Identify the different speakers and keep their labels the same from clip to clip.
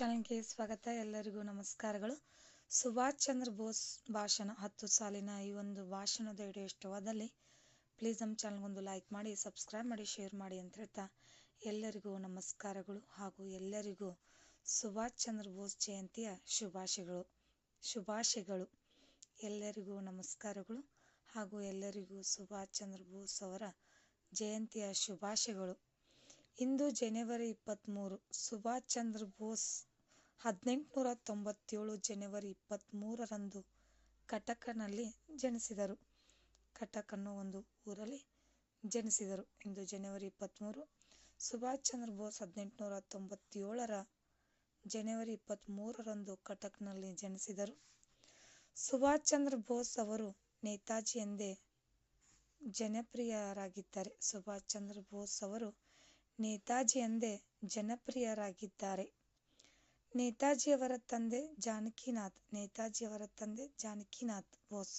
Speaker 1: ಚಾನಲ್ಗೆ ಸ್ವಾಗತ. ಎಲ್ಲರಿಗೂ ನಮಸ್ಕಾರಗಳು. ಸುಭಾಷ್ ಚಂದ್ರ ಬೋಸ್ ಭಾಷಣ ಹತ್ತು ಸಾಲಿನ ಈ ಒಂದು ಭಾಷಣದ ವಿಡಿಯೋ ಇಷ್ಟವಾದಲ್ಲಿ ಪ್ಲೀಸ್ ನಮ್ಮ ಚಾನಲ್ಗೊಂದು ಲೈಕ್ ಮಾಡಿ ಸಬ್ಸ್ಕ್ರೈಬ್ ಮಾಡಿ ಶೇರ್ ಮಾಡಿ ಅಂತ ಹೇಳ್ತಾ ಎಲ್ಲರಿಗೂ ನಮಸ್ಕಾರಗಳು. ಹಾಗೂ ಎಲ್ಲರಿಗೂ ಸುಭಾಷ್ ಚಂದ್ರ ಬೋಸ್ ಜಯಂತಿಯ ಶುಭಾಶಯಗಳು. ಶುಭಾಶಯಗಳು. ಎಲ್ಲರಿಗೂ ನಮಸ್ಕಾರಗಳು. ಹಾಗೂ ಎಲ್ಲರಿಗೂ ಸುಭಾಷ್ ಚಂದ್ರ ಬೋಸ್ ಅವರ ಜಯಂತಿಯ ಶುಭಾಶಯಗಳು. ಇಂದು ಜನವರಿ ಇಪ್ಪತ್ತ್ಮೂರು ಸುಭಾಷ್ ಚಂದ್ರ ಬೋಸ್ ಹದಿನೆಂಟುನೂರ ತೊಂಬತ್ತೇಳು ಜನವರಿ ಇಪ್ಪತ್ತ್ಮೂರರಂದು ಕಟಕನಲ್ಲಿ ಜನಿಸಿದರು. ಕಟಕ್ ಅನ್ನೋ ಒಂದು ಊರಲ್ಲಿ ಜನಿಸಿದರು ಇಂದು ಜನವರಿ ಇಪ್ಪತ್ತ್ಮೂರು ಸುಭಾಷ್ ಚಂದ್ರ ಬೋಸ್ ಹದಿನೆಂಟುನೂರ ತೊಂಬತ್ತೇಳರ ಜನವರಿ ಇಪ್ಪತ್ತ್ಮೂರರಂದು ಕಟಕ್ನಲ್ಲಿ ಜನಿಸಿದರು. ಸುಭಾಷ್ ಚಂದ್ರ ಬೋಸ್ ಅವರು ನೇತಾಜಿ ಎಂದೇ ಜನಪ್ರಿಯರಾಗಿದ್ದಾರೆ. ಸುಭಾಷ್ ಚಂದ್ರ ಬೋಸ್ ಅವರು ನೇತಾಜಿ ಎಂದೇ ಜನಪ್ರಿಯರಾಗಿದ್ದಾರೆ. ನೇತಾಜಿಯವರ ತಂದೆ ಜಾನಕಿನಾಥ್, ನೇತಾಜಿಯವರ ತಂದೆ ಜಾನಕಿನಾಥ್ ಬೋಸ್.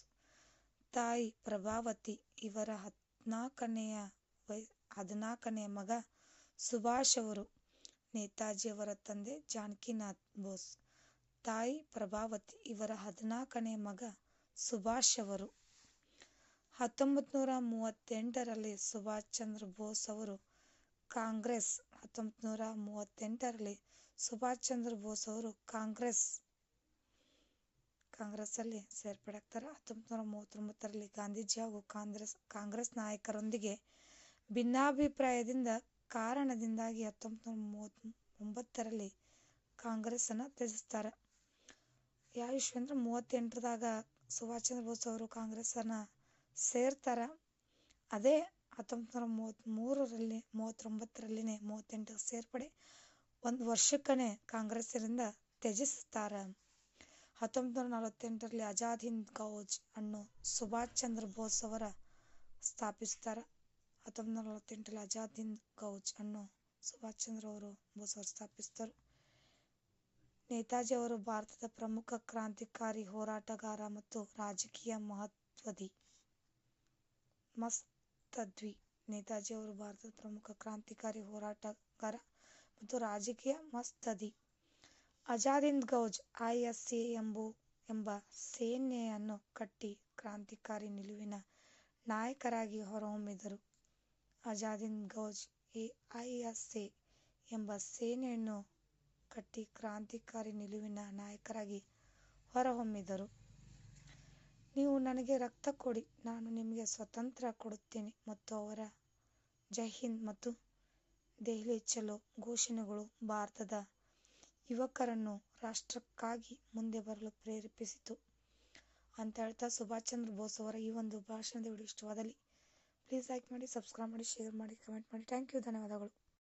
Speaker 1: ತಾಯಿ ಪ್ರಭಾವತಿ, ಇವರ ಹದಿನಾಲ್ಕನೆಯ ವೈ ಹದಿನಾಲ್ಕನೆಯ ಮಗ ಸುಭಾಷ್ ಅವರು, ನೇತಾಜಿಯವರ ತಂದೆ ಜಾನಕಿನಾಥ್ ಬೋಸ್. ತಾಯಿ ಪ್ರಭಾವತಿ, ಇವರ ಹದಿನಾಲ್ಕನೇ ಮಗ ಸುಭಾಷ್ ಅವರು. ಹತ್ತೊಂಬತ್ತು ನೂರ ಮೂವತ್ತೆಂಟರಲ್ಲಿ ಸುಭಾಷ್ ಚಂದ್ರ ಬೋಸ್ ಅವರು ಕಾಂಗ್ರೆಸ್. ಹತ್ತೊಂಬತ್ತು ನೂರ ಮೂವತ್ತೆಂಟರಲ್ಲಿ ಸುಭಾಷ್ ಚಂದ್ರ ಬೋಸ್ ಅವರು ಕಾಂಗ್ರೆಸ್, ಕಾಂಗ್ರೆಸ್ಸಲ್ಲಿ ಸೇರ್ಪಡೆಯಾಗ್ತಾರೆ. ಹತ್ತೊಂಬತ್ತು ನೂರ ಮೂವತ್ತೊಂಬತ್ತರಲ್ಲಿ ಗಾಂಧೀಜಿ ಹಾಗೂ ಕಾಂಗ್ರೆಸ್ ಕಾಂಗ್ರೆಸ್ ನಾಯಕರೊಂದಿಗೆ ಭಿನ್ನಾಭಿಪ್ರಾಯದಿಂದ ಕಾರಣದಿಂದಾಗಿ ಹತ್ತೊಂಬತ್ತು ನೂರ ಮೂವತ್ತ್ ಒಂಬತ್ತರಲ್ಲಿ ಕಾಂಗ್ರೆಸ್ಸನ್ನು ತ್ಯಜಿಸ್ತಾರೆ. ಯಾವ ಇಶ್ಯೂ ಅಂದ್ರೆ ಮೂವತ್ತೆಂಟರದಾಗ ಸುಭಾಷ್ ಚಂದ್ರ ಬೋಸ್ ಅವರು ಕಾಂಗ್ರೆಸ್ಸನ್ನು ಸೇರ್ತಾರೆ. ಅದೇ ಹತ್ತೊಂಬತ್ತು ನೂರ ಮೂವತ್ತ್ಮೂರರಲ್ಲಿ ಮೂವತ್ತೊಂಬತ್ತರಲ್ಲಿನೇ ಮೂವತ್ತೆಂಟಕ್ಕೆ ಸೇರ್ಪಡೆ ಒಂದು ವರ್ಷಕ್ಕನೇ ಕಾಂಗ್ರೆಸ್ಸಿನಿಂದ ತ್ಯಜಿಸ್ತಾರ. ಹತ್ತೊಂಬತ್ತು ನೂರ ನಲವತ್ತೆಂಟರಲ್ಲಿ ಆಜಾದ್ ಹಿಂದ್ ಫೌಜ್ ಅನ್ನು ಸುಭಾಷ್ ಚಂದ್ರ ಬೋಸ್ ಅವರ ಸ್ಥಾಪಿಸ್ತಾರ. ಹತ್ತೊಂಬತ್ತು ನೂರ ನಲವತ್ತೆಂಟರಲ್ಲಿ ಆಜಾದ್ ಹಿಂದ್ ಫೌಜ್ ಅನ್ನು ಸುಭಾಷ್ ಚಂದ್ರ ಅವರು, ಬೋಸ್ ಅವರು ಸ್ಥಾಪಿಸಿದರು ನೇತಾಜಿ ಅವರು ಭಾರತದ ಪ್ರಮುಖ ಕ್ರಾಂತಿಕಾರಿ ಹೋರಾಟಗಾರ ಮತ್ತು ರಾಜಕೀಯ ಮಹತ್ವದಿ ಮಸ್ತದ್ವಿ. ನೇತಾಜಿ ಅವರು ಭಾರತದ ಪ್ರಮುಖ ಕ್ರಾಂತಿಕಾರಿ ಹೋರಾಟಗಾರ. ಮತ್ತು ರಾಜಕೀಯ ಮಸ್ತದಿ. ಅಜಾದಿಂದ್ ಎ ಎಂಬು, ಎಂಬ ಸೇನೆಯನ್ನು ಕಟ್ಟಿ ಕ್ರಾಂತಿಕಾರಿ ನಿಲುವಿನ ನಾಯಕರಾಗಿ ಹೊರಹೊಮ್ಮಿದರು. ಐ ಎಸ್ ಎ ಎಂಬ ಸೇನೆಯನ್ನು ಕಟ್ಟಿ ಕ್ರಾಂತಿಕಾರಿ ನಿಲುವಿನ ನಾಯಕರಾಗಿ ಹೊರಹೊಮ್ಮಿದರು. ನೀವು ನನಗೆ ರಕ್ತ ಕೊಡಿ, ನಾನು ನಿಮಗೆ ಸ್ವತಂತ್ರ ಕೊಡುತ್ತೇನೆ ಮತ್ತು ಅವರ ಜೈ ಮತ್ತು ದೆಹಲಿ ಚಲೋ ಘೋಷಣೆಗಳು ಭಾರತದ ಯುವಕರನ್ನು ರಾಷ್ಟ್ರಕ್ಕಾಗಿ ಮುಂದೆ ಬರಲು ಪ್ರೇರೇಪಿಸಿತು. ಅಂತ ಹೇಳ್ತಾ ಸುಭಾಷ್ ಚಂದ್ರ ಬೋಸ್ ಅವರ ಈ ಒಂದು ಭಾಷಣದ ವಿಡಿಯೋ ಇಷ್ಟವಾದಲ್ಲಿ ಪ್ಲೀಸ್ ಲೈಕ್ ಮಾಡಿ ಸಬ್ಸ್ಕ್ರೈಬ್ ಮಾಡಿ ಶೇರ್ ಮಾಡಿ ಕಮೆಂಟ್ ಮಾಡಿ. ಥ್ಯಾಂಕ್ ಯು ಧನ್ಯವಾದಗಳು.